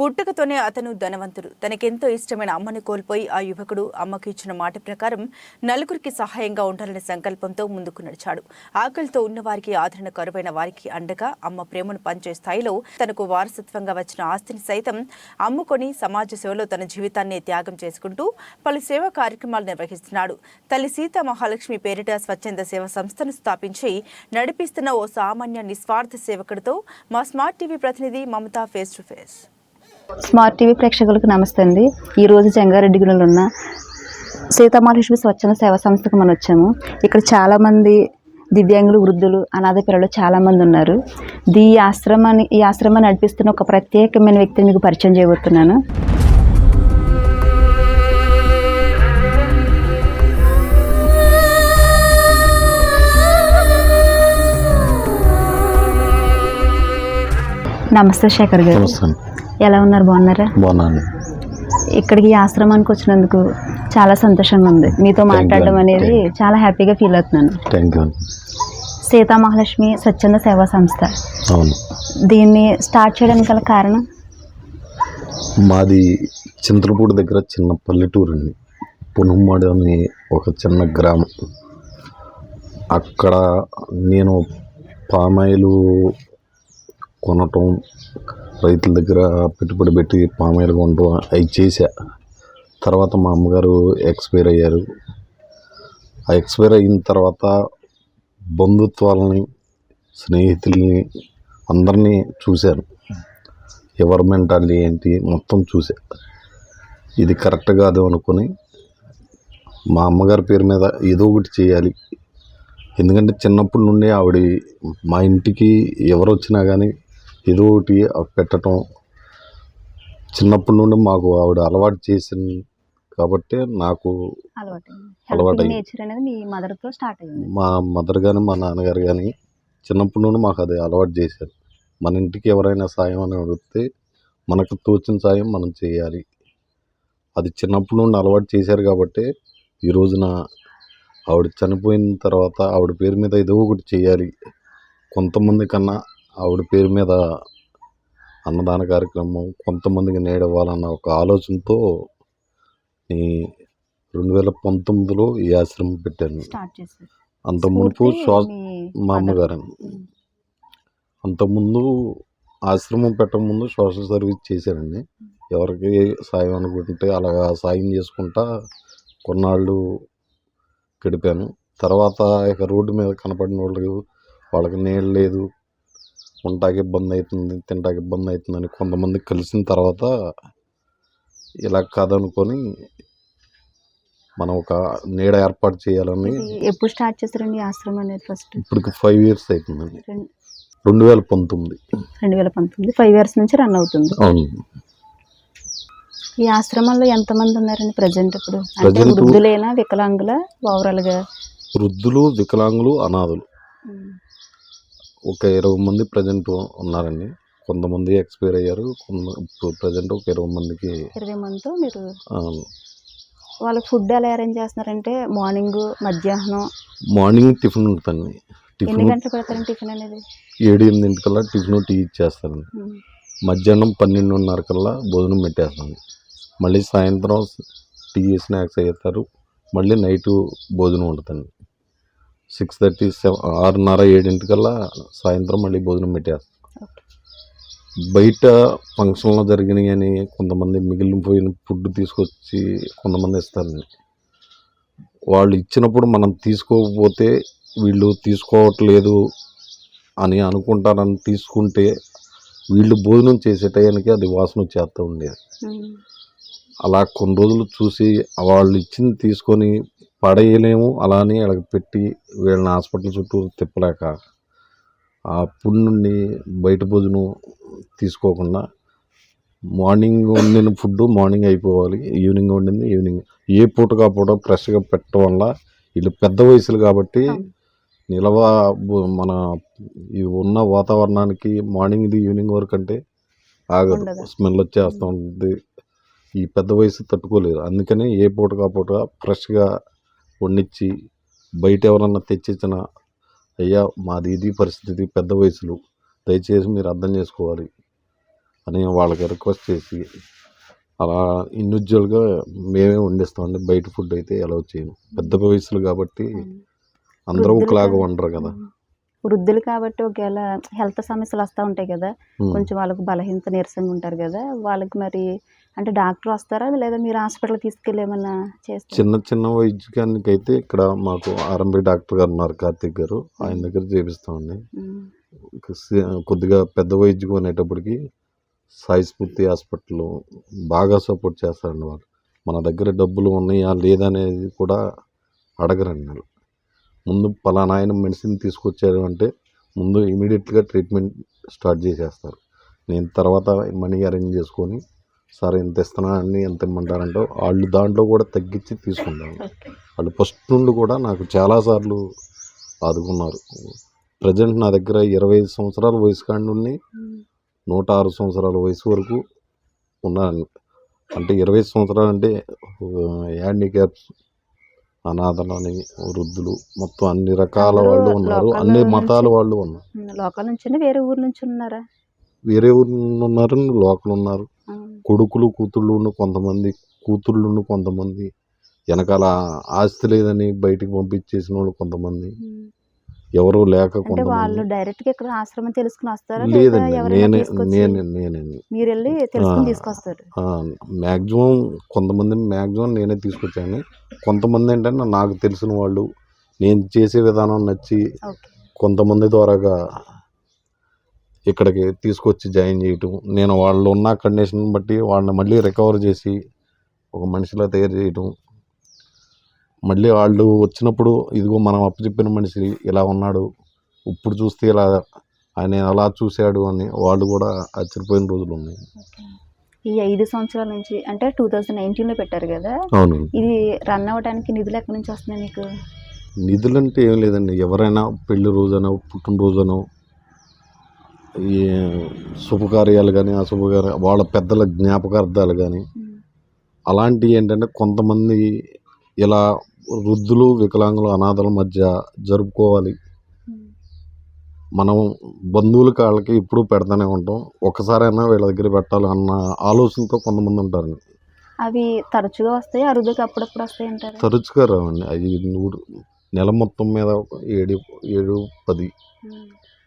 పుట్టుకతోనే అతను ధనవంతుడు. తనకెంతో ఇష్టమైన అమ్మని కోల్పోయి ఆ యువకుడు అమ్మకు ఇచ్చిన మాట ప్రకారం నలుగురికి సహాయంగా ఉండాలనే సంకల్పంతో ముందుకు నడిచాడు. ఆకలితో ఉన్నవారికి ఆదరణ కరువైన వారికి అండగా అమ్మ ప్రేమను పంచే స్థాయిలో తనకు వారసత్వంగా వచ్చిన ఆస్తిని సైతం అమ్ముకొని సమాజ సేవలో తన జీవితాన్ని త్యాగం చేసుకుంటూ పలు సేవా కార్యక్రమాలు నిర్వహిస్తున్నాడు. తల్లి సీత మహాలక్ష్మి పేరిట స్వచ్ఛంద సేవ సంస్థను స్థాపించి నడిపిస్తున్న ఓ సామాన్య నిస్వార్థ సేవకుడితో మా స్మార్ట్ టీవీ ప్రతినిధి Mamata face to face smart TV ప్రేక్షకులకు నమస్తే అండి. ఈరోజు జంగారెడ్డిగూడలో ఉన్న సీతామహాలక్ష్మి స్వచ్ఛంద సేవా సంస్థకు మనం వచ్చాము. ఇక్కడ చాలామంది దివ్యాంగులు వృద్ధులు అనాథ పిల్లలు చాలామంది ఉన్నారు. దీ ఈ ఆశ్రమాన్ని ఈ ఆశ్రమాన్ని నడిపిస్తున్న ఒక ప్రత్యేకమైన వ్యక్తిని మీకు పరిచయం చేయబోతున్నాను. నమస్తే శేఖర్ గారు. ఎలా ఉన్నారు? బాగున్నారా? బాగున్నాను ఇక్కడికి ఆశ్రమానికి వచ్చినందుకు చాలా సంతోషంగా ఉంది. మీతో మాట్లాడడం. అనేది చాలా హ్యాపీగా ఫీల్ అవుతున్నాను. సీతా మహాలక్ష్మి స్వచ్ఛంద సేవా సంస్థ. అవును. దీన్ని స్టార్ట్ చేయడానికి గల కారణం? మాది చింతలపూడి దగ్గర చిన్న పల్లెటూరు అండి పునుమాడు అని ఒక చిన్న గ్రామం. అక్కడ నేను పామాయిలు కొనటం రైతుల దగ్గర పెట్టుబడి పెట్టి పామాయిల్ కొనడం అవి చేశా. తర్వాత మా అమ్మగారు ఎక్స్పైర్ అయ్యారు. ఆ ఎక్స్పైర్ అయిన తర్వాత బంధుత్వాలని స్నేహితుల్ని అందరినీ చూశాను. ఎవరి మెంటాలిటీ ఏంటి మొత్తం చూసా ఇది కరెక్ట్ కాదు అనుకొని మా అమ్మగారి పేరు మీద ఏదో ఒకటి చేయాలి. ఎందుకంటే చిన్నప్పటి నుండి ఆవిడ మా ఇంటికి ఎవరు వచ్చినా కానీ ఏదో ఒకటి పెట్టడం చిన్నప్పటి నుండి మాకు ఆవిడ అలవాటు చేసింది కాబట్టి నాకు అలవాటు మా మదర్ కానీ మా నాన్నగారు కానీ చిన్నప్పటి నుండి మాకు అది అలవాటు చేశారు. మన ఇంటికి ఎవరైనా సాయం అని అడిగితే మనకు తోచిన సాయం మనం చేయాలి. అది చిన్నప్పటి నుండి అలవాటు చేశారు కాబట్టి ఈ రోజున ఆవిడ చనిపోయిన తర్వాత ఆవిడ పేరు మీద ఏదో ఒకటి చేయాలి. కొంతమంది కన్నా ఆవిడ పేరు మీద అన్నదాన కార్యక్రమం కొంతమందికి నేడవ్వాలన్న ఒక ఆలోచనతో ఈ రెండు వేల పంతొమ్మిదిలో ఈ ఆశ్రమం పెట్టాను. అంత మునుపు శ్వాస మీ మా mother. అమ్మగారు ఉమ్. అంతకుముందు ఆశ్రమం పెట్టకముందు సోషల్ సర్వీస్ చేశారండి. ఎవరికి సాయం అనుకుంటే అలాగా సాయం చేసుకుంటా కొన్నాళ్ళు గడిపాను. తర్వాత ఇక రోడ్డు మీద కనపడిన వాళ్ళు వాళ్ళకి నీళ్ళు లేదు ఉంటాకి ఇబ్బంది అవుతుంది తింటాకి ఇబ్బంది అవుతుందని కొంతమంది కలిసిన తర్వాత ఇలా కాదనుకొని మనం ఒక నీడ ఏర్పాటు చేయాలని ఎప్పుడు స్టార్ట్ చేశారండి ఈ ఆశ్రమం అనేది ఫస్ట్? ఇప్పటికి ఫైవ్ ఇయర్స్ అవుతుందండి రెండు వేల పంతొమ్మిది. రెండు వేల పంతొమ్మిది. ఫైవ్ ఇయర్స్ నుంచి రన్ అవుతుంది. అవును. ఈ ఆశ్రమంలో ఎంతమంది ఉన్నారండి ప్రజెంట్ ఇప్పుడు? అంటే వృద్ధులైనా వికలాంగుల ఓవరాల్గా వృద్ధులు వికలాంగులు అనాథులు. ఒక ఇరవై మంది ప్రజెంట్ ఉన్నారండి. కొంతమంది ఎక్స్పైర్ అయ్యారు. కొంత ఇప్పుడు ప్రజెంట్ ఒక ఇరవై మందికి ఇరవై మందితో మీరు వాళ్ళకి ఫుడ్ ఎలా అరేంజ్ చేస్తున్నారంటే మార్నింగ్ మధ్యాహ్నం? మార్నింగ్ టిఫిన్ ఉంటుందండి. ఎన్ని టిఫిన్ గంటలు పెడతారండి టిఫిన్ అనేది? ఏడు ఎనిమిదింటికల్లా టిఫిన్ టీ ఇచ్చేస్తారండి. ఉమ్. మధ్యాహ్నం పన్నెండున్నర కల్లా భోజనం పెట్టేస్తాను మళ్ళీ సాయంత్రం టీ స్నాక్స్ వేస్తారు మళ్ళీ నైటు భోజనం ఉంటుందండి. సిక్స్ థర్టీ సెవెన్ ఆరున్నర ఏడింటికల్లా సాయంత్రం మళ్ళీ భోజనం పెట్టేస్తాం. బయట ఫంక్షన్లో జరిగినాయి అని కొంతమంది మిగిలిపోయిన ఫుడ్ తీసుకొచ్చి కొంతమంది ఇస్తారండి. వాళ్ళు ఇచ్చినప్పుడు మనం తీసుకోకపోతే వీళ్ళు తీసుకోవట్లేదు అని అనుకుంటారని తీసుకుంటే వీళ్ళు భోజనం చేసే టయానికి అది వాసన వచ్చేస్తూ ఉండేది. అలా కొన్ని రోజులు చూసి వాళ్ళు ఇచ్చింది తీసుకొని పడేయలేము. అలానే అలా పెట్టి వీళ్ళని హాస్పిటల్ చుట్టూ తిప్పలేక ఆ అప్పుడు నుండి బయట భోజనం తీసుకోకుండా మార్నింగ్ వండిన ఫుడ్ మార్నింగ్ అయిపోవాలి. ఈవినింగ్ వండింది ఈవినింగ్. ఏ పూట కా పూట ఫ్రెష్గా పెట్టడం వల్ల వీళ్ళు పెద్ద వయసులు కాబట్టి. నిలవ మన ఈ ఉన్న వాతావరణానికి మార్నింగ్ది ఈవినింగ్ వరకు అంటే ఆగదు. స్మెల్ వచ్చేస్తూ ఉంటుంది. ఈ పెద్ద వయసు తట్టుకోలేరు. అందుకని ఏ పూట కా పూట ఫ్రెష్గా వండించి బయట ఎవరన్నా తెచ్చిచ్చిన అయ్యా మాది ఇది పరిస్థితి పెద్ద వయసులు. దయచేసి మీరు అర్థం చేసుకోవాలి అని వాళ్ళకి రిక్వెస్ట్ చేసి అలా ఇండివిజువల్గా మేమే వండిస్తామండి. బయట ఫుడ్ అయితే అలౌ చేయము. పెద్ద వయసులు కాబట్టి అందరూ ఒకలాగా. వండరు కదా. వృద్ధులు కాబట్టి ఒకవేళ హెల్త్ సమస్యలు వస్తూ ఉంటాయి కదా. కొంచెం వాళ్ళకు బలహీనత నీరసంగా ఉంటారు కదా వాళ్ళకి మరి అంటే డాక్టర్ వస్తారా? లేదా మీరు హాస్పిటల్ తీసుకెళ్ళి ఏమన్నా చేస్తారా? చిన్న చిన్న వైద్యానికి అయితే ఇక్కడ మాకు ఆర్ఎంపీ డాక్టర్ గారు ఉన్నారు కార్తిక్ గారు. ఆయన దగ్గర చేపిస్తామండి. కొద్దిగా పెద్ద వైద్యం అనేటప్పటికి సాయి స్ఫూర్తి హాస్పిటల్ బాగా సపోర్ట్ చేస్తారండి వాళ్ళు. మన దగ్గర డబ్బులు ఉన్నాయా లేదా అనేది కూడా అడగరండి వాళ్ళు. ముందు పలానా ఆయన మెడిసిన్ తీసుకొచ్చారు అంటే ముందు ఇమీడియట్గా ట్రీట్మెంట్ స్టార్ట్ చేసేస్తారు. నేను తర్వాత మనీ అరేంజ్ చేసుకొని సార్ ఎంత ఇస్తున్నా అని ఎంత ఇమ్మంటారంటే వాళ్ళు దాంట్లో కూడా తగ్గించి తీసుకుంటాను ఓకే వాళ్ళు ఫస్ట్ నుండి కూడా నాకు చాలాసార్లు ఆదుకున్నారు ప్రజెంట్ నా దగ్గర ఇరవై ఐదు సంవత్సరాల వయసు కాడి ఉమ్. నూట ఆరు సంవత్సరాల వయసు వరకు ఉన్నాను అంటే ఇరవై సంవత్సరాలు అంటే హ్యాండిక్యాప్స్ అనాథలని వృద్ధులు మొత్తం అన్ని రకాల వాళ్ళు ఉన్నారు అన్ని మతాల వాళ్ళు ఉన్నారు. లోకల్ నుంచి వేరే ఊరు నుంచి ఉన్నారా వేరే ఊరు ఉన్నారు లోకల్ ఉన్నారు. కొడుకులు కూతుళ్ళు ఉన్న కొంతమంది కూతుళ్ళు ఉన్న కొంతమంది వెనకాల ఆస్తి లేదని బయటికి పంపించేసిన వాళ్ళు కొంతమంది. ఎవరు లేక వాళ్ళు డైరెక్ట్గా ఇక్కడ ఆశ్రమం తెలుసుకుని వస్తారా? లేదా లేదండి నేనే నేనే నేనే. మీరు వెళ్ళి తెలుసుకుని. తీసుకొస్తారు? మ్యాక్సిమం కొంతమంది మ్యాక్సిమం నేనే తీసుకొచ్చాను. కొంతమంది ఏంటంటే నాకు తెలిసిన వాళ్ళు నేను చేసే విధానం నచ్చి కొంతమంది ద్వారాగా ఇక్కడికి తీసుకొచ్చి జాయిన్ చేయటం. నేను వాళ్ళు ఉన్న కండిషన్ బట్టి వాళ్ళని మళ్ళీ రికవర్ చేసి ఒక మనిషిలా తయారు చేయటం. మళ్ళీ వాళ్ళు వచ్చినప్పుడు ఇదిగో మనం అప్పచెప్పిన మనిషి ఇలా ఉన్నాడు. ఇప్పుడు చూస్తే ఇలా ఆయన అలా చూశాడు అని వాళ్ళు కూడా ఆశ్చర్యపోయిన రోజులు ఉన్నాయి. ఈ ఐదు సంవత్సరాల నుంచి అంటే టూ థౌజండ్ నైన్టీన్లో పెట్టారు కదా? అవును ఇది రన్ అవ్వడానికి నిధులు ఎక్కడి నుంచి వస్తున్నాయి మీకు నిధులంటే ఏం లేదండి. ఎవరైనా పెళ్ళి రోజనో పుట్టినరోజనో ఈ శుభకార్యాలు కానీ అశుభకార్య వాళ్ళ పెద్దల జ్ఞాపకార్థాలు కానీ. అలాంటివి ఏంటంటే కొంతమంది ఇలా వృద్ధులు వికలాంగులు అనాథల మధ్య జరుపుకోవాలి. మనం బంధువుల కాళ్ళకి ఎప్పుడూ పెడతానే ఉంటాం. ఒక్కసారైనా వీళ్ళ దగ్గర పెట్టాలి అన్న ఆలోచనతో కొంతమంది ఉంటారు అవి తరచుగా వస్తాయి? అరుదుగా అప్పుడప్పుడు వస్తాయి అంటారు? తరచుగా రావండి. అవి నూరు నెల మొత్తం మీద ఏడు ఏడు పది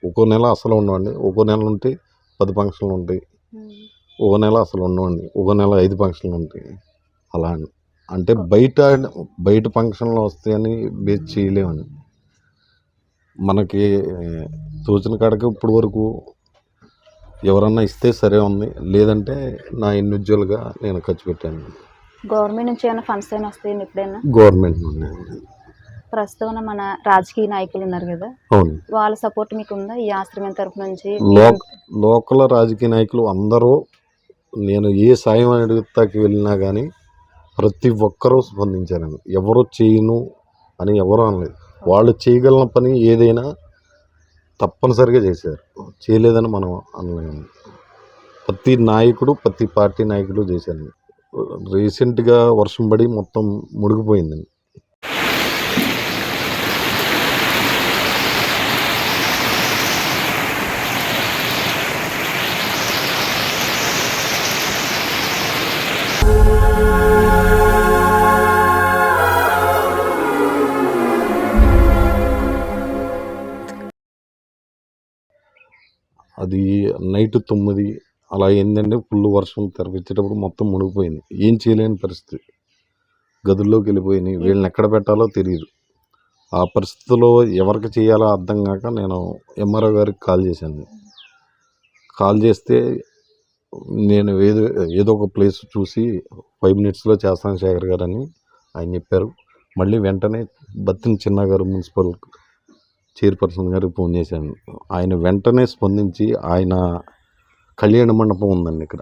ఒక్కో నెల అసలు ఉండవండి. ఒక్కో నెల ఉంటే పది ఫంక్షన్లు ఉంటాయి. ఒక నెల అసలు ఉండవండి. ఒక నెల ఐదు ఫంక్షన్లు ఉంటాయి. అలా అంటే బయట బయట ఫంక్షన్లు వస్తాయని బేస్ చేయలేమండి. మనకి తోచిన కాడకి ఇప్పుడు వరకు ఎవరన్నా ఇస్తే సరే ఉంది. లేదంటే నా ఇండివిజువల్గా నేను ఖర్చు పెట్టాను. గవర్నమెంట్ నుంచి ఏమైనా ఫండ్స్ అయినా వస్తాయండి ఎప్పుడైనా? గవర్నమెంట్ నుండి. ప్రస్తుతం మన రాజకీయ నాయకులు ఉన్నారు కదా. వాళ్ళ సపోర్ట్ మీకు ఉందా ఈ ఆశ్రమం తరపు నుంచి లోక లోకల్ రాజకీయ నాయకులు అందరూ నేను ఏ సాయం అడుగుతాకి వెళ్ళినా కానీ ప్రతి ఒక్కరూ స్పందించారండి. ఎవరు చేయను అని ఎవరు అనలేదు. వాళ్ళు చేయగలిగిన పని ఏదైనా తప్పనిసరిగా చేశారు. చేయలేదని మనం అనలేము. ప్రతి నాయకుడు ప్రతి పార్టీ నాయకుడు చేశారు రీసెంట్గా వర్షం పడి మొత్తం మునిగిపోయిందండి. నైట్ తొమ్మిది అలా ఏంటంటే ఫుల్ వర్షం తెరపించేటప్పుడు మొత్తం మునిగిపోయింది. ఏం చేయలేని పరిస్థితి. గదుల్లోకి వెళ్ళిపోయినాయి. వీళ్ళని ఎక్కడ పెట్టాలో తెలియదు ఆ పరిస్థితిలో ఎవరికి చేయాలో అర్థం కాక నేను ఎంఆర్ఓ గారికి కాల్ చేశాను. కాల్ చేస్తే నేను ఏదో ఏదో ఒక ప్లేస్ చూసి ఫైవ్ మినిట్స్లో చేస్తాను శేఖర్ గారు అని ఆయన చెప్పారు. మళ్ళీ వెంటనే బత్తిన చిన్న గారు మున్సిపల్ చైర్పర్సన్ గారికి ఫోన్ చేశాను. ఆయన వెంటనే స్పందించి ఆయన కళ్యాణ మండపం ఉందండి ఇక్కడ.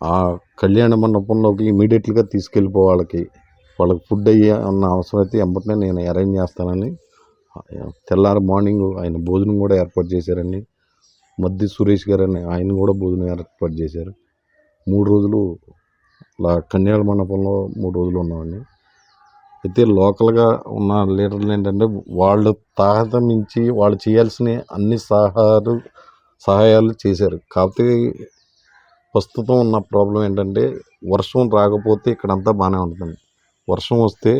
ఆ కళ్యాణ మండపంలోకి ఇమీడియట్గా తీసుకెళ్ళిపో వాళ్ళకి వాళ్ళకి ఫుడ్ అయ్యే అన్న అవసరం అయితే వెంబటనే నేను అరేంజ్ చేస్తానని తెల్లారి మార్నింగ్ ఆయన భోజనం కూడా ఏర్పాటు చేశారండి. మద్ది సురేష్ గారు అని ఆయన కూడా భోజనం ఏర్పాటు చేశారు. మూడు రోజులు అలా కన్యాల మండపంలో మూడు రోజులు ఉన్నామండి. అయితే లోకల్గా ఉన్న లీడర్లు ఏంటంటే వాళ్ళు తాహత మించి వాళ్ళు చేయాల్సిన అన్ని సహాయాలు సహాయాలు చేశారు. కాకపోతే ప్రస్తుతం ఉన్న ప్రాబ్లం ఏంటంటే వర్షం రాకపోతే ఇక్కడంతా బాగానే ఉంటుంది వర్షం వస్తే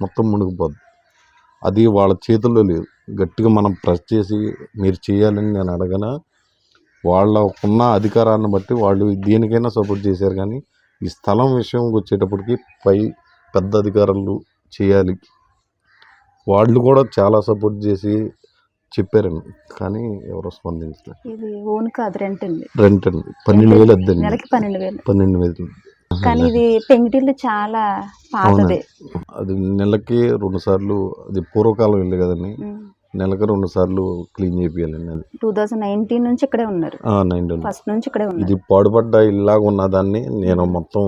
మొత్తం మునిగిపోద్ది. అది వాళ్ళ చేతుల్లో లేదు. గట్టిగా మనం ప్రెస్ చేసి మీరు చేయాలని నేను అడగన వాళ్ళకున్న అధికారాన్ని బట్టి వాళ్ళు దేనికైనా సపోర్ట్ చేశారు కానీ ఈ స్థలం విషయం వచ్చేటప్పటికి పై పెద్ద అధికారులు చేయాలి. వాళ్ళు కూడా చాలా సపోర్ట్ చేసి చెప్పారండి. కానీ ఎవరో స్పందించలేదు ఇది ఓన్ కాదు రెంట్ అండి. రెంట్ అండి. పన్నెండు వేలు అద్దండి నెలకి పన్నెండు వేలు. పన్నెండు వేలు. కానీ ఇది చాలా పాతదే. అది నెలకి రెండు సార్లు అది పూర్వకాలం వెళ్ళి కదండి. నెలకి రెండు సార్లు క్లీన్ చేపియాలండి అది. టూ థౌజండ్ నైన్టీన్ నుంచి ఇక్కడే ఉన్నారు. ఫస్ట్ నుంచి ఇక్కడే ఉన్నారు. ఇది పాడుపడ్డ ఇల్లాగా ఉన్నదాన్ని నేను మొత్తం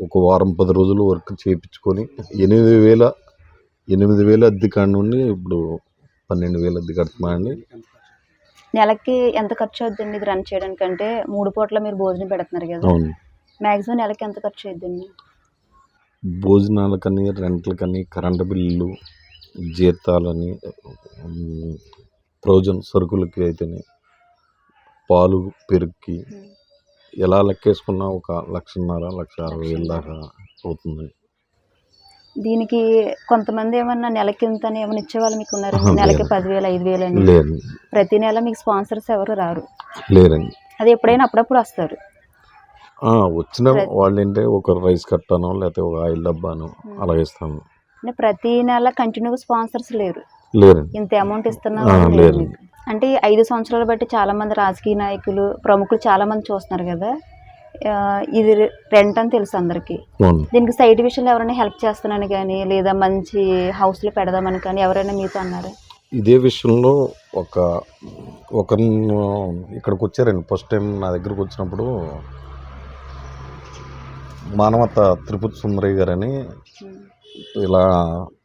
ఒక వారం పది రోజులు వర్క్ చేయించుకొని ఎనిమిది వేల ఎనిమిది వేల అద్దె కాడ నుండి ఇప్పుడు పన్నెండు వేల అద్దె కడుతున్నానండి నెలకి ఎంత ఖర్చు అవుతుందండి ఇది రన్ చేయడానికి అంటే మూడు పూట్ల మీరు భోజనం పెడుతున్నారు కదా. అవును. మాక్సిమం నెలకి ఎంత ఖర్చు అవుతుందండి భోజనాలకని రెంట్లకని కరెంటు బిల్లులు జీతాలని ఉమ్, ప్రొవిజన్ సరుకులకి అయితేనే పాలు పెరుగుకి ఎలా లెక్కేసుకున్నా ఒక లక్షన్నర లక్ష అరవై వేల దాకా అవుతుంది. దీనికి కొంతమంది ఏమన్నా నెలకి ఇంత ఏమైనా ఇచ్చేవాళ్ళు మీకు ఉన్నారు? నెలకి. పదివేలు ఐదు వేలు అని ప్రతి నెల మీకు స్పాన్సర్స్ ఎవరు రారు? లేరండి అది ఎప్పుడైనా అప్పుడప్పుడు వస్తారు. వచ్చిన వాళ్ళు ఏంటంటే ఒక రైస్ కట్టాను లేకపోతే ఒక ఆయిల్ డబ్బాను అలా ఇస్తాను అంటే ప్రతి నెల కంటిన్యూగా స్పాన్సర్స్ లేరు. ఇంత అమౌంట్ ఇస్తున్నాం ఆ, అని లేరు. లేదు మీకు. అంటే ఐదు సంవత్సరాలు బట్టి చాలా మంది రాజకీయ నాయకులు ప్రముఖులు చాలా మంది చూస్తున్నారు కదా? ఇది రెంట్ అని తెలుసు అందరికీ. దీనికి సైడ్ విషయంలో ఎవరైనా హెల్ప్ చేస్తున్నాను కానీ లేదా మంచి హౌస్లో పెడదామని కానీ ఎవరైనా మీతో అన్నారా? ఇదే విషయంలో ఒక ఒక ఇక్కడికి వచ్చారండి ఫస్ట్ టైం నా దగ్గరకు వచ్చినప్పుడు. మానవత తిరుపతి సుందరయ్య గారని ఇలా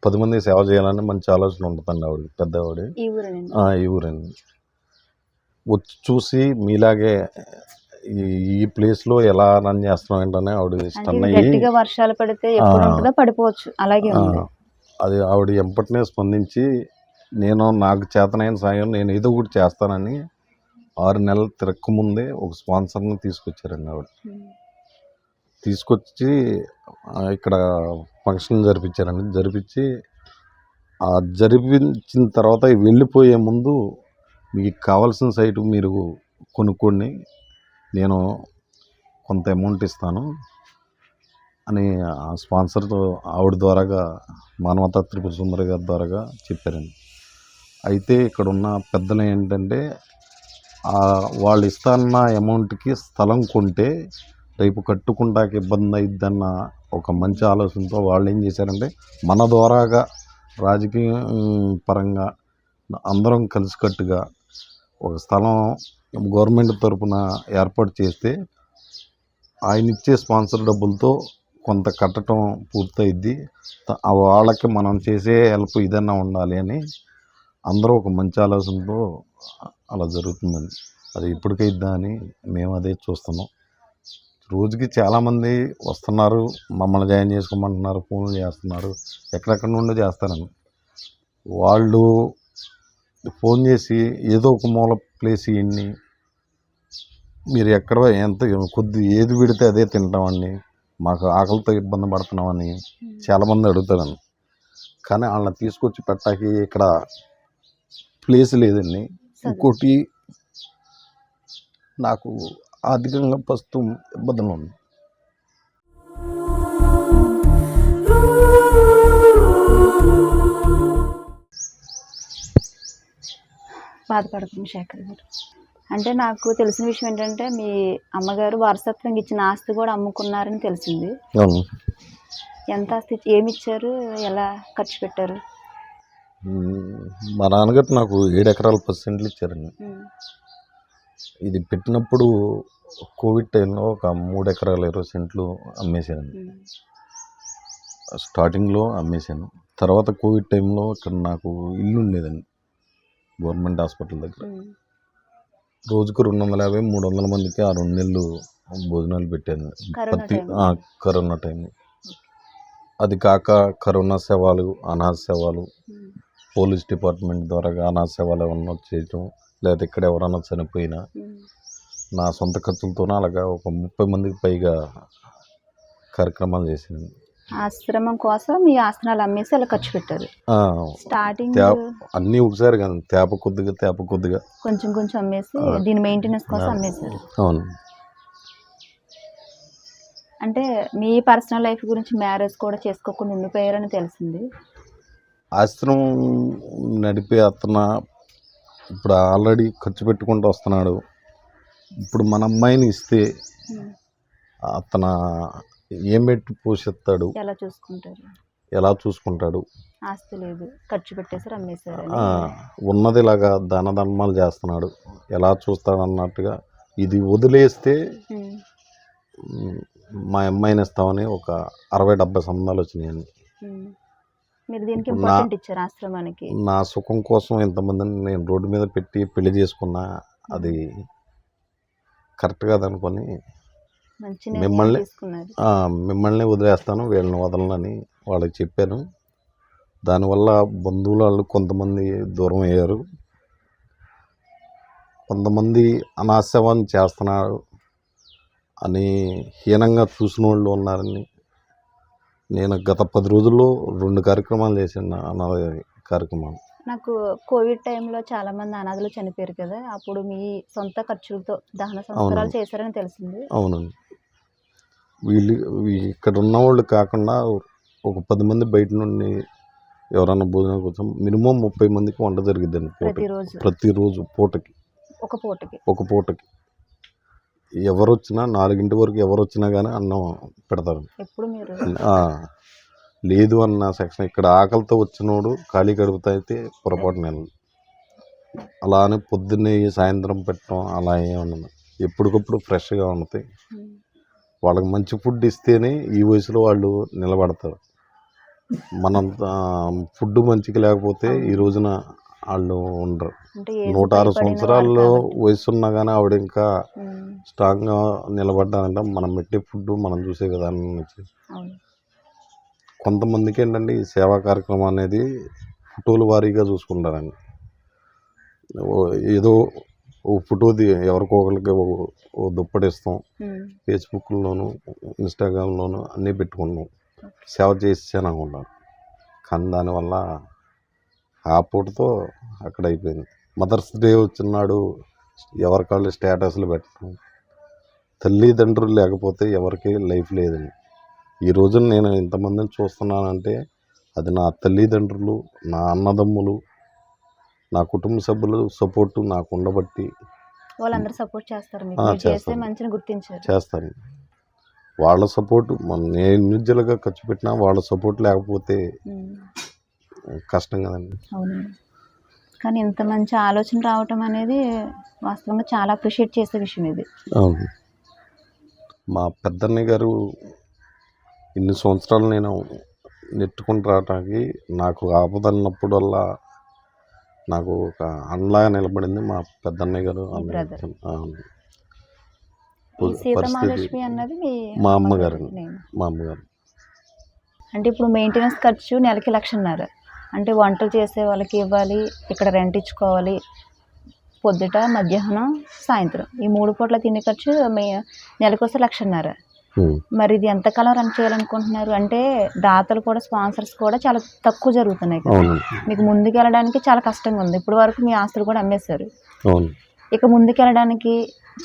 పది మంది సేవ చేయాలని మంచి ఆలోచన ఉంటుందండి ఆవిడ పెద్ద ఆవిడ ఈ ఊరండి వచ్చి చూసి మీలాగే ఈ ఈ ప్లేస్లో ఎలా రన్ చేస్తున్నాం ఏంటనే ఆవిడ ఇది అయ్యి గట్టిగా వర్షాలు పడితే ఎప్పుడు పడిపోవచ్చు. అలాగే అది ఆవిడ ఎంపటినే స్పందించి నేను నాకు చేతనైన సాయం నేను ఏదో ఒకటి చేస్తానని ఆరు నెలలు తిరక్కముందే ఒక స్పాన్సర్ని తీసుకొచ్చారండి ఆవిడ. తీసుకొచ్చి ఇక్కడ ఫంక్షన్ జరిపించారండి. జరిపించి ఆ జరిపించిన తర్వాత వెళ్ళిపోయే ముందు మీకు కావాల్సిన సైటు మీరు కొనుక్కోండి. నేను కొంత అమౌంట్ ఇస్తాను అని ఆ స్పాన్సర్తో ఆవిడ ద్వారాగా మానవతా త్రిపుర సుందరి గారి ద్వారాగా చెప్పారండి. అయితే ఇక్కడ ఉన్న పెద్దలు ఏంటంటే వాళ్ళు ఇస్తాన్న అమౌంట్కి స్థలం కొంటే రేపు కట్టుకుంటాక ఇబ్బంది అయిద్దన్న ఒక మంచి ఆలోచనతో వాళ్ళు ఏం చేశారంటే మన ద్వారాగా రాజకీయ పరంగా అందరం కలిసికట్టుగా ఒక స్థలం గవర్నమెంట్ తరపున ఏర్పాటు చేస్తే ఆయన ఇచ్చే స్పాన్సర్ డబ్బులతో కొంత కట్టడం పూర్తయిద్ది. వాళ్ళకి మనం చేసే హెల్ప్ ఇదన్నా ఉండాలి అని అందరూ ఒక మంచి ఆలోచనతో అలా జరుగుతుందండి. అది ఇప్పటికైద్దా అని మేము అదే చూస్తున్నాం. రోజుకి చాలామంది వస్తున్నారు మమ్మల్ని జాయిన్ చేసుకోమంటున్నారు ఫోన్లు చేస్తున్నారు ఎక్కడెక్కడ నుండి చేస్తారని వాళ్ళు ఫోన్ చేసి ఏదో ఒక మూల ప్లేస్ ఇవ్వండి మీరు ఎక్కడ ఎంత కొద్ది ఏది పెడితే అదే తింటామండి. మాకు ఆకలితో ఇబ్బంది పడుతున్నామని చాలామంది అడుగుతారని కానీ వాళ్ళని తీసుకొచ్చి పెట్టాకి ఇక్కడ ప్లేస్ లేదండి. ఇంకోటి నాకు ఆర్థికంగా ప్రస్తుతం ఇబ్బందులు ఉంది బాధపడుతుంది శేఖర్ గారు. అంటే నాకు తెలిసిన విషయం ఏంటంటే మీ అమ్మగారు వారసత్వంగా ఇచ్చిన ఆస్తి కూడా అమ్ముకున్నారని తెలిసింది. ఎంత ఆస్తి ఏమి ఇచ్చారు ఎలా ఖర్చు పెట్టారు. మా నాన్నగారు నాకు ఏడు ఎకరాల పది సెంట్లు ఇచ్చారండి. ఇది పెట్టినప్పుడు కోవిడ్ టైంలో ఒక మూడు ఎకరాల ఇరవై సెంట్లు అమ్మేశానండి. స్టార్టింగ్లో అమ్మేశాను. తర్వాత కోవిడ్ టైంలో ఇక్కడ నాకు ఇల్లు ఉండేదండి. గవర్నమెంట్ హాస్పిటల్ దగ్గర. రోజుకు రెండు వందల యాభై మూడు వందల మందికి ఆ రెండు నెలలు భోజనాలు పెట్టాను. ప్రతి కరోనా టైం అది కాక కరోనా సేవలు అనాథ సేవలు. పోలీస్ డిపార్ట్మెంట్ ద్వారా అనాథ సేవలు ఏమన్నా చేయటం లేదా ఇక్కడ ఎవరైనా చనిపోయినా నా సొంత ఖర్చులతోనే అలాగా ఒక ముప్పై మందికి పైగా కార్యక్రమాలు చేసింది ఆశ్రమం కోసం మీ ఆసనాలు అమ్మేసి అలా ఖర్చు పెట్టారు. స్టార్టింగ్ అన్నీ ఒకసారి కాదు తేప కొద్దిగా తేప కొద్దిగా. కొంచెం కొంచెం అమ్మేసి. దీని మెయింటెనెన్స్ కోసం అమ్మేశారు. అవును. అంటే మీ పర్సనల్ లైఫ్ గురించి మ్యారేజ్ కూడా చేసుకోకుండా ఉండిపోయారని తెలిసింది. ఆశ్రమం నడిపే అతను ఇప్పుడు ఆల్రెడీ ఖర్చు పెట్టుకుంటూ వస్తున్నాడు. ఇప్పుడు మన అమ్మాయిని ఇస్తే అతను ఏం పెట్టి పోషిస్తాడు? ఎలా చూసుకుంటారు? ఎలా చూసుకుంటాడు? ఆస్తి లేదు. ఖర్చు పెట్టేసారు అమ్మేశారు ఉన్నది ఇలాగా దాన ధర్మాలు చేస్తున్నాడు. ఎలా చూస్తాడు అన్నట్టుగా ఇది వదిలేస్తే మ్, అమ్మాయిని ఇస్తామని ఒక అరవై డెబ్బై సంబంధాలు వచ్చినాయండి మీరు దీనికి ఇంపార్టెంట్ ఇచ్చారు ఆశ్రమానికి? నా సుఖం కోసం ఇంతమందిని నేను రోడ్డు మీద పెట్టి పెళ్ళి చేసుకున్నా అది కరెక్ట్ కాదనుకొని మిమ్మల్ని- మిమ్మల్ని వదిలేస్తాను వీళ్ళని వదలనని వాళ్ళకి చెప్పాను. దానివల్ల బంధువులు వాళ్ళు కొంతమంది దూరం అయ్యారు. కొంతమంది అనాశవాన్ని చేస్తున్నారు అని హీనంగా చూసిన వాళ్ళు ఉన్నారని నేను గత పది రోజుల్లో రెండు కార్యక్రమాలు చేశాను అనాథ కార్యక్రమాలు. నాకు కోవిడ్ టైంలో చాలా మంది అనాథలు చనిపోయారు కదా అప్పుడు మీ సొంత ఖర్చులతో దహన సంస్కారాలు చేశారని తెలిసింది. అవునండి. వీళ్ళు ఇక్కడ ఉన్న వాళ్ళు కాకుండా ఒక పది మంది బయట నుండి ఎవరన్నా భోజనం కోసం మినిమం ముప్పై మందికి వంట జరిగిద్దండి పూటకి. ప్రతిరోజు. ప్రతిరోజు పూటకి. ఒక పూటకి. ఒక పూటకి. ఎవరు వచ్చినా నాలుగింటి వరకు ఎవరు వచ్చినా కానీ అన్నం పెడతారు ఎప్పుడు మీరు? ఆ, లేదు అన్న సెక్షన్ ఇక్కడ ఆకలితో వచ్చినోడు ఖాళీ కడుపుతో అయితే పొరపాటు నెలలు అలా అని పొద్దున్నే సాయంత్రం పెట్టడం అలా ఏమి ఉండదు ఎప్పటికప్పుడు ఫ్రెష్గా ఉంటాయి. వాళ్ళకి మంచి ఫుడ్ ఇస్తేనే ఈ వయసులో వాళ్ళు నిలబడతారు. మనం ఫుడ్ మంచిగా లేకపోతే ఈ రోజున వాళ్ళు ఉండరు. నూట ఆరు సంవత్సరాల్లో. వయసు ఉన్నా కానీ ఆవిడ ఇంకా. స్ట్రాంగ్గా నిలబడ్డానంటే మనం పెట్టే ఫుడ్ మనం చూసే విధానం నుంచి. కొంతమందికి ఏంటంటే ఈ సేవా కార్యక్రమం అనేది ఫోటోల వారీగా చూసుకుంటారండి. ఏదో ఫోటోది ఎవరికో ఒకరికి ఓ- ఓ దుప్పటి ఇస్తాం ఉమ్. ఫేస్బుక్లోను ఇన్స్టాగ్రామ్లోను అన్నీ పెట్టుకున్నాం. సేవ చేసాను అనుకుంటారు కానీ దానివల్ల ఆ పూటతో అక్కడ అయిపోయింది. మదర్స్ డే వచ్చినాడు ఎవరికాళ్ళు స్టేటస్లు పెట్టడం. తల్లిదండ్రులు లేకపోతే ఎవరికి లైఫ్ లేదండి. ఈ రోజున నేను ఇంతమందిని చూస్తున్నానంటే అది నా తల్లిదండ్రులు నా అన్నదమ్ములు నా కుటుంబ సభ్యులు సపోర్టు నాకు ఉండబట్టి వాళ్ళందరూ సపోర్ట్ చేస్తారు మీకు. ఆ, మీరు చేసే చేస్తారు. మంచిని గుర్తించారు. చేస్తాను. వాళ్ళ సపోర్ట్ మన నేను ఇండివిజువల్గా ఖర్చు పెట్టినా వాళ్ళ సపోర్ట్ లేకపోతే ఉమ్. కష్టం కదండి. అవును కానీ ఇంత మంచి ఆలోచన రావటం అనేది వాస్తవంగా చాలా అప్రిషియేట్ చేసే విషయం ఇది. అవును. మా పెద్దన్నయ్య గారు ఇన్ని సంవత్సరాలు నేను నెట్టుకుని రావటానికి నాకు ఆపదన్నప్పుడల్లా నాకు ఒక అండలాగా నిలబడింది మా పెద్దన్నయ్య గారు. పరిస్థితి అన్నది మీ అమ్మగారు. మా అమ్మగారు. అంటే ఇప్పుడు మెయింటెనెన్స్ ఖర్చు నెలకి లక్షన్నర. అంటే వంటలు చేసే వాళ్ళకి ఇవ్వాలి ఇక్కడ రెంట్ ఇచ్చుకోవాలి. పొద్దుట మధ్యాహ్నం సాయంత్రం. ఈ మూడు పూట్ల తినే ఖర్చు మే నెలకొస్తే లక్షన్నర. మరి ఇది ఎంతకాలం రన్ చేయాలనుకుంటున్నారు? అంటే దాతలు కూడా స్పాన్సర్స్ కూడా చాలా తక్కువ జరుగుతున్నాయి కదా. మీకు ముందుకు వెళ్ళడానికి చాలా కష్టంగా ఉంది. ఇప్పటి వరకు మీ ఆస్తులు కూడా అమ్మేశారు. ఇక ముందుకు వెళ్ళడానికి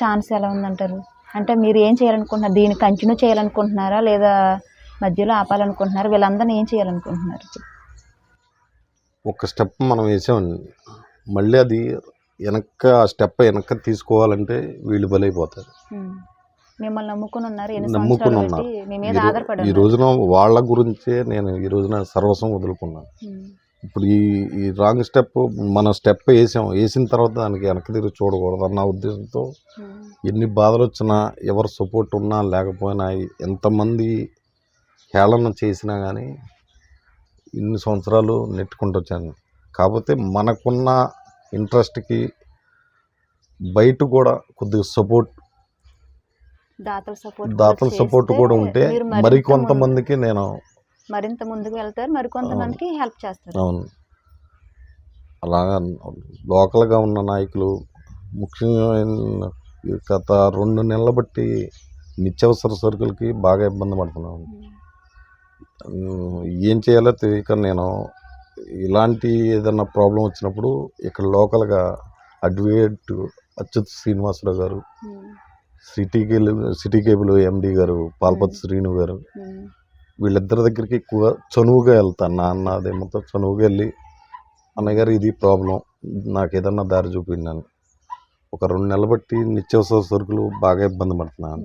ఛాన్స్ ఎలా ఉందంటారు? అంటే మీరు ఏం చేయాలనుకుంటున్నారు? దీన్ని కంటిన్యూ చేయాలనుకుంటున్నారా? లేదా మధ్యలో ఆపాలనుకుంటున్నారా? వీళ్ళందరినీ ఏం చేయాలనుకుంటున్నారు? ఒక స్టెప్ మనం వేసామండి మళ్ళీ అది వెనక్క ఆ స్టెప్ వెనక్కి తీసుకోవాలంటే వీళ్ళు బలైపోతారు. మిమ్మల్ని నమ్ముకుని ఉన్నారు ఎన్ని నమ్ముకుని ఉన్నారు. బట్టి మీ మీద ఈ ఆధారపడి. రోజున వాళ్ళ గురించే నేను ఈ రోజున సర్వస్వం వదులుకున్నాను. ఇప్పుడు ఈ ఈ రాంగ్ స్టెప్ మన స్టెప్ వేసాం వేసిన తర్వాత దానికి వెనక్కి తిరిగి చూడకూడదు అన్న ఉద్దేశంతో. ఎన్ని బాధలు వచ్చినా ఎవరు సపోర్ట్ ఉన్నా లేకపోయినా ఎంతమంది హేళన చేసినా కానీ ఇన్ని సంవత్సరాలు నెట్టుకుంటూ వచ్చాను కాకపోతే మనకున్న ఇంట్రెస్ట్కి బయట కూడా కొద్దిగా సపోర్ట్ దాతల సపోర్ట్ దాతల సపోర్ట్ కూడా ఉంటే మరి కొంతమందికి నేను మరింత ముందుకు వెళ్తారు మరి కొంతమందికి హెల్ప్ చేస్తారు. అవును. అలాగా లోకల్గా ఉన్న నాయకులు ముఖ్యంగా ఈ గత రెండు నెలల బట్టి నిత్యావసర సరుకులకి బాగా ఇబ్బంది పడుతున్నాం ఉమ్, ఏం చేయాలో తెలియక నేను ఇలాంటి ఏదైనా ప్రాబ్లం వచ్చినప్పుడు ఇక్కడ లోకల్గా advocate Achyut Srinivasa Rao garu city cable city cable MD garu Palpati Srinu గారు వీళ్ళిద్దరి దగ్గరికి ఎక్కువ చనువుగా వెళ్తాను నాన్న అదేమో చనువుగా వెళ్ళి అన్నగారు ఇది ప్రాబ్లం. నాకు ఏదన్నా దారి చూపిందని ఒక రెండు నెలలు బట్టి నిత్యావసర సరుకులు బాగా ఇబ్బంది పడుతున్నాను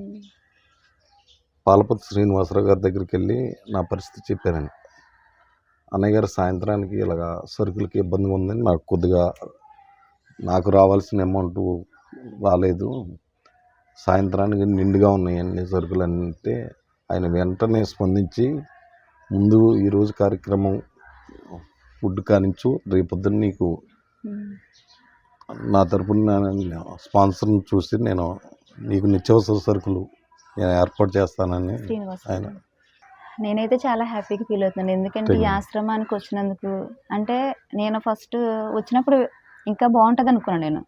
పాలపతి శ్రీనివాసరావు గారి దగ్గరికి వెళ్ళి నా పరిస్థితి చెప్పానండి అన్నయ్య గారు సాయంత్రానికి ఇలాగా సరుకులకి ఇబ్బందిగా ఉందని నాకు కొద్దిగా నాకు రావాల్సిన అమౌంట్ రాలేదు. సాయంత్రానికి నిండుగా ఉన్నాయి అన్ని సరుకులు అంటే ఆయన వెంటనే స్పందించి ముందు ఈరోజు కార్యక్రమం ఫుడ్ కానించు రేపొద్దున నీకు నా తరపున స్పాన్సర్ని చూసి నేను నీకు నిత్యావసర సరుకులు నేను ఏర్పాటు చేస్తానని ఆయన నేనైతే చాలా హ్యాపీగా ఫీల్ అవుతున్నాను. ఎందుకంటే ఈ. ఆశ్రమానికి వచ్చినందుకు అంటే నేను ఫస్ట్ వచ్చినప్పుడు ఇంకా బాగుంటుంది అనుకున్నాను నేను.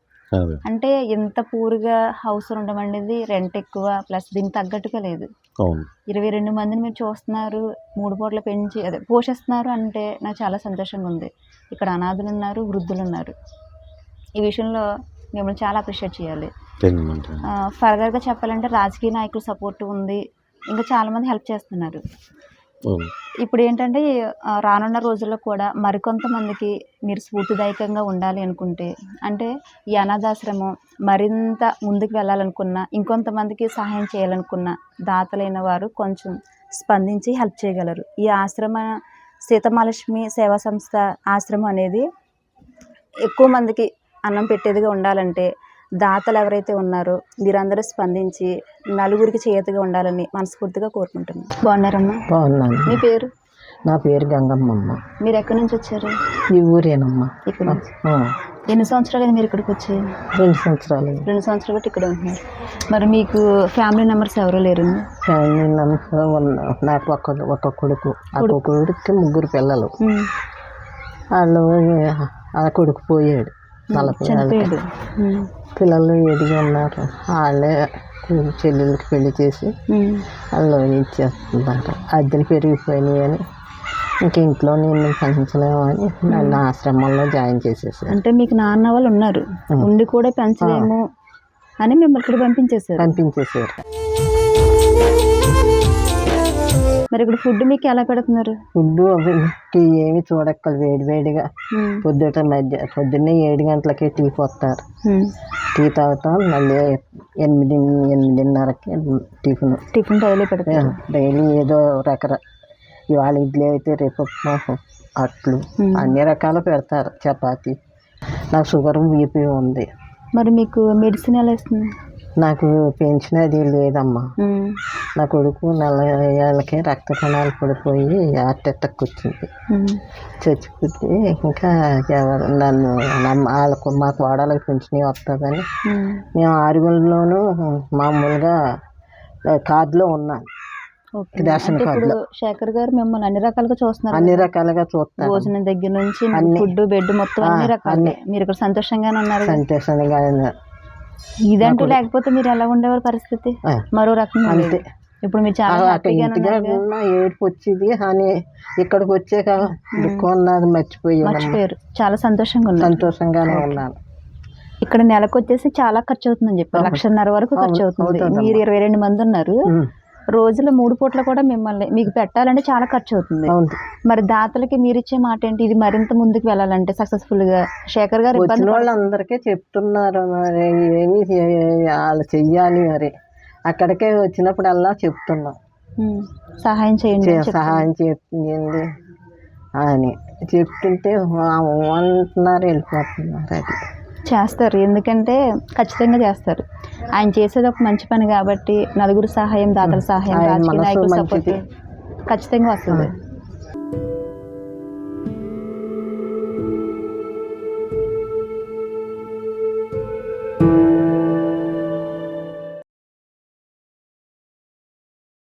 అంటే ఎంత పూర్గా హౌస్ ఉండడం అనేది రెంట్ ఎక్కువ ప్లస్ దీనికి తగ్గట్టుగా లేదు. ఇరవై రెండు మందిని మీరు చూస్తున్నారు మూడు పూటలు పెంచి అదే పోషిస్తున్నారు అంటే నాకు చాలా సంతోషంగా ఉంది ఇక్కడ అనాథులు ఉన్నారు వృద్ధులు ఉన్నారు ఈ విషయంలో మిమ్మల్ని చాలా అప్రిషియేట్ చేయాలి. ఫర్దర్గా చెప్పాలంటే రాజకీయ నాయకుల సపోర్ట్ ఉంది. ఇంకా చాలామంది హెల్ప్ చేస్తున్నారు. ఇప్పుడు ఏంటంటే రానున్న రోజుల్లో కూడా మరికొంతమందికి మీరు స్ఫూర్తిదాయకంగా ఉండాలి అనుకుంటే అంటే ఈ అనాథాశ్రమం మరింత ముందుకు వెళ్ళాలనుకున్న ఇంకొంతమందికి సహాయం చేయాలనుకున్న దాతలైన వారు కొంచెం స్పందించి హెల్ప్ చేయగలరు. ఈ ఆశ్రమ సీతమహాలక్ష్మి సేవా సంస్థ ఆశ్రమం అనేది ఎక్కువ మందికి అన్నం పెట్టేదిగా ఉండాలంటే దాతలు ఎవరైతే ఉన్నారో మీరందరూ స్పందించి నలుగురికి చేతిగా ఉండాలని మనస్ఫూర్తిగా కోరుకుంటున్నాను బాగున్నారమ్మా? బాగున్నాను. మీ పేరు? నా పేరు గంగమ్మమ్మ. మీరు ఎక్కడి నుంచి వచ్చారు? ఈ ఊరేనమ్మా. ఇక్కడ నుంచి. ఎన్ని సంవత్సరాలు మీరు ఇక్కడికి వచ్చి? రెండు సంవత్సరాలు రెండు సంవత్సరాలు బట్టి ఇక్కడ ఉంటున్నారు. మరి మీకు ఫ్యామిలీ మెంబర్స్ ఎవరు లేరు ఫ్యామిలీ మెంబర్స్ నాకు ఒక ఒక కొడుకు. ఆ ఒక కొడుకుకి ముగ్గురు పిల్లలు. వాళ్ళు ఆ కొడుకు పోయాడు. చనిపోయాడు ఉమ్. పిల్లలు ఎదిగి ఉన్నారు వాళ్ళే చెల్లెళ్ళకి పెళ్ళి చేసి. వాళ్ళు ఇచ్చేస్తున్నారు అద్దెలు పెరిగిపోయినాయి అని. ఇంక ఇంట్లో నేను పెంచలేము అని నన్ను ఆశ్రమంలో జాయిన్ చేసేసారు. అంటే మీకు నాన్న వాళ్ళు ఉన్నారు. ఉండి కూడా పెంచలేము అని మిమ్మల్ని ఇక్కడ పంపించేశారు. పంపించేసారు మరి ఇక్కడ ఫుడ్ మీకు ఎలా పెడుతున్నారు? ఫుడ్ అవి టీ ఏమి చూడక్కలు వేడి వేడిగా. ఉమ్. పొద్దుట మధ్య పొద్దున్నే ఏడు గంటలకి టీ పోస్తారు. ఉమ్. టీ తాగుతాం మళ్ళీ ఎనిమిది ఎనిమిదిన్నరకి టిఫిన్. టిఫిన్ డైలీ పెడతారు. డైలీ ఏదో రకర ఇవాళ ఇడ్లీ అయితే రేపు అట్లు ఉమ్. అన్ని రకాలు పెడతారు. చపాతి. నాకు షుగర్ బీపీ ఉంది. మరి మీకు మెడిసిన్ ఎలా ఇస్తుంది నాకు పెన్షన్ అది లేదమ్మా. నా కొడుకు నలభై ఏళ్ళకి రక్త కణాలు పడిపోయి హార్ట్ అటాక్ వచ్చింది. చచ్చిపోతే ఇంకా ఎవరు నన్ను వాళ్ళకు మాకు వాడాలకు పెంచినవి వస్తుందని. మేము ఆరుగురిలోనూ మామూలుగా కార్డులో ఉన్నాను. రేషన్ కార్డులో. శేఖర్ గారు మిమ్మల్ని అన్ని రకాలుగా చూస్తున్నారు అన్ని? రకాలుగా చూస్తాను భోజనం దగ్గర నుంచి. ఫుడ్ బెడ్ మొత్తం అన్ని రకాలు. మీరు ఇక్కడ సంతోషంగానే ఉన్నారు? సంతోషంగా. ఇదంటూ లేకపోతే మీరు ఎలా ఉండేవారు పరిస్థితి? మరో రకంగా అంతే. ఇప్పుడు మీరు చాలా ఏడుపు వచ్చింది అని ఇక్కడికి వచ్చాక దుఃఖం ఉన్నది మర్చిపోయాను మర్చిపోయారు. చాలా సంతోషంగా ఉన్నారు. సంతోషంగానే ఉన్నాను ఇక్కడ నెలకు వచ్చేసి చాలా ఖర్చు అవుతుందని చెప్పారు. లక్షన్నర వరకు ఖర్చు అవుతుంది. మీరు ఇరవై రెండు మంది ఉన్నారు. రోజులో మూడు పూట్ల కూడా మిమ్మల్ని మీకు పెట్టాలంటే చాలా ఖర్చు అవుతుంది. అవును. మరి దాతలకి మీరు ఇచ్చే మాట ఏంటి? ఇది మరింత ముందుకు వెళ్ళాలంటే సక్సెస్ఫుల్గా శేఖర్ గారు వాళ్ళందరికీ చెప్తున్నారు మరి ఏమి వాళ్ళు చెయ్యాలి మరి. అక్కడికే వచ్చినప్పుడల్లా చెప్తున్నాం. సహాయం చేయండి. సహాయం చేయండి అని. చెప్తుంటే అంటున్నారు వెళ్ళిపోతున్నారు అది. చేస్తారు. ఎందుకంటే ఖచ్చితంగా చేస్తారు. ఆయన చేసేది ఒక మంచి పని కాబట్టి నలుగురు సహాయం దాతల సహాయం రాజకీయ నాయకుల సపోర్ట్. ఖచ్చితంగా వస్తుంది.